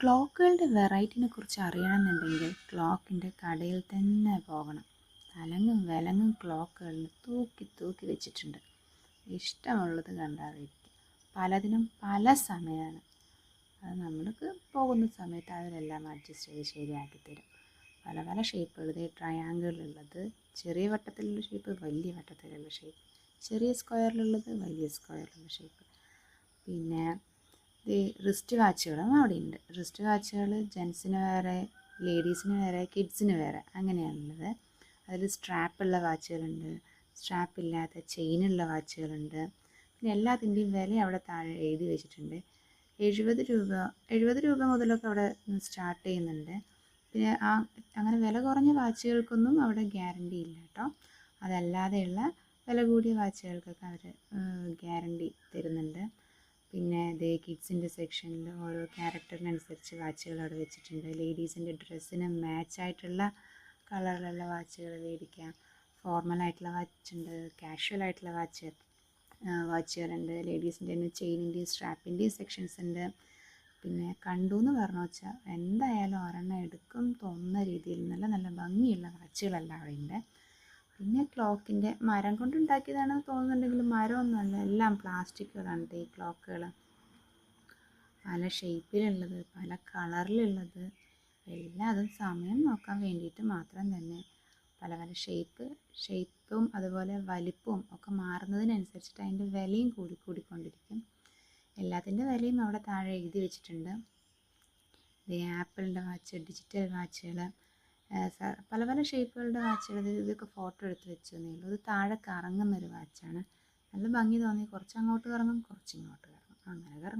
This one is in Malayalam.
ക്ലോക്കുകളുടെ വെറൈറ്റിനെ കുറിച്ച് അറിയണമെന്നുണ്ടെങ്കിൽ ക്ലോക്കിന്റെ കടയിൽ തന്നെ പോകണം. തലങ്ങും വിലങ്ങും ക്ലോക്കുകളിൽ തൂക്കി തൂക്കി വെച്ചിട്ടുണ്ട്. ഇഷ്ടമുള്ളത് കണ്ടറിയിക്കും പലതിനും പല സമയമാണ്. അത് നമ്മൾക്ക് പോകുന്ന സമയത്ത് അവരെല്ലാം അഡ്ജസ്റ്റ് ചെയ്ത് ശരിയാക്കി തരും. പല പല ഷേപ്പുള്ളത് ട്രയാങ്കിളുള്ളത് ചെറിയ വട്ടത്തിലുള്ള ഷേപ്പ് വലിയ വട്ടത്തിലുള്ള ഷേപ്പ്. ചെറിയ സ്ക്വയറിലുള്ളത് വലിയ സ്ക്വയറിലുള്ള ഷേപ്പ്. പിന്നെ ഈ റിസ്റ്റ് വാച്ചുകളും അവിടെ ഉണ്ട് റിസ്റ്റ് വാച്ചുകൾ ജെൻസിന് വേറെ ലേഡീസിന് വേറെ കിഡ്സിന് വേറെ അങ്ങനെയാണുള്ളത്. അതിൽ സ്ട്രാപ്പുള്ള വാച്ചുകളുണ്ട് സ്ട്രാപ്പ് ഇല്ലാത്ത ചെയിനുള്ള വാച്ചുകളുണ്ട് പിന്നെ എല്ലാത്തിന്റെയും വില അവിടെ താഴെ എഴുതി വെച്ചിട്ടുണ്ട്. എഴുപത് രൂപ എഴുപത് രൂപ മുതലൊക്കെ അവിടെ സ്റ്റാർട്ട് ചെയ്യുന്നുണ്ട്. പിന്നെ ആ അങ്ങനെ വില കുറഞ്ഞ വാച്ചുകൾക്കൊന്നും അവിടെ ഗ്യാരണ്ടി ഇല്ല കേട്ടോ. അതല്ലാതെയുള്ള വില കൂടിയ വാച്ചുകൾക്കൊക്കെ അവർ ഗ്യാരണ്ടി തരുന്നുണ്ട്. ദേ കിഡ്സിന്റെ സെക്ഷനിൽ ഓരോ ക്യാരക്ടറിനനുസരിച്ച് വാച്ചുകൾ അവിടെ വെച്ചിട്ടുണ്ട്. ലേഡീസിന്റെ ഡ്രസ്സിന് മാച്ചായിട്ടുള്ള കളറിലുള്ള വാച്ചുകൾ മേടിക്കാം. ഫോർമൽ ആയിട്ടുള്ള വാച്ച് ഉണ്ട് കാഷ്വൽ ആയിട്ടുള്ള വാച്ച് വാച്ചുകളുണ്ട് ലേഡീസിന്റെ ചെയിനിന്റെയും സ്ട്രാപ്പിന്റെയും സെക്ഷൻസ് ഉണ്ട്. പിന്നെ കണ്ടു എന്ന് പറഞ്ഞു വെച്ചാൽ എന്തായാലും ഒരെണ്ണം എടുക്കും തോന്നുന്ന രീതിയിൽ നല്ല നല്ല ഭംഗിയുള്ള വാച്ചുകളെല്ലാം അവിടെ ഉണ്ട്. പിന്നെ ക്ലോക്കിന്റെ മരം കൊണ്ടുണ്ടാക്കിയതാണെന്ന് തോന്നുന്നുണ്ടെങ്കിലും മരമൊന്നുമല്ല എല്ലാം പ്ലാസ്റ്റിക്കുകളാണ് ഈ ക്ലോക്കുകൾ പല ഷേപ്പിലുള്ളത് പല കളറിലുള്ളത് എല്ലാം അതും സമയം നോക്കാൻ വേണ്ടിയിട്ട് മാത്രം തന്നെ പല പല ഷേപ്പ് ഷേപ്പും അതുപോലെ വലിപ്പവും ഒക്കെ മാറുന്നതിനനുസരിച്ചിട്ട് അതിന്റെ വിലയും കൂടി കൂടിക്കൊണ്ടിരിക്കും. എല്ലാത്തിന്റെ വിലയും അവിടെ താഴെ എഴുതി വെച്ചിട്ടുണ്ട്. ആപ്പിളിന്റെ വാച്ച് ഡിജിറ്റൽ വാച്ചുകൾ പല പല ഷേപ്പുകളുടെ വാച്ചുകൾ ഇതൊക്കെ ഫോട്ടോ എടുത്ത് വെച്ചു തന്നേ ഉള്ളൂ. ഇത് താഴെ കറങ്ങുന്നൊരു വാച്ചാണ്. നല്ല ഭംഗി തോന്നി. കുറച്ച് അങ്ങോട്ട് കറങ്ങും കുറച്ച് ഇങ്ങോട്ട് കറങ്ങും. അങ്ങനെ കറങ്ങും.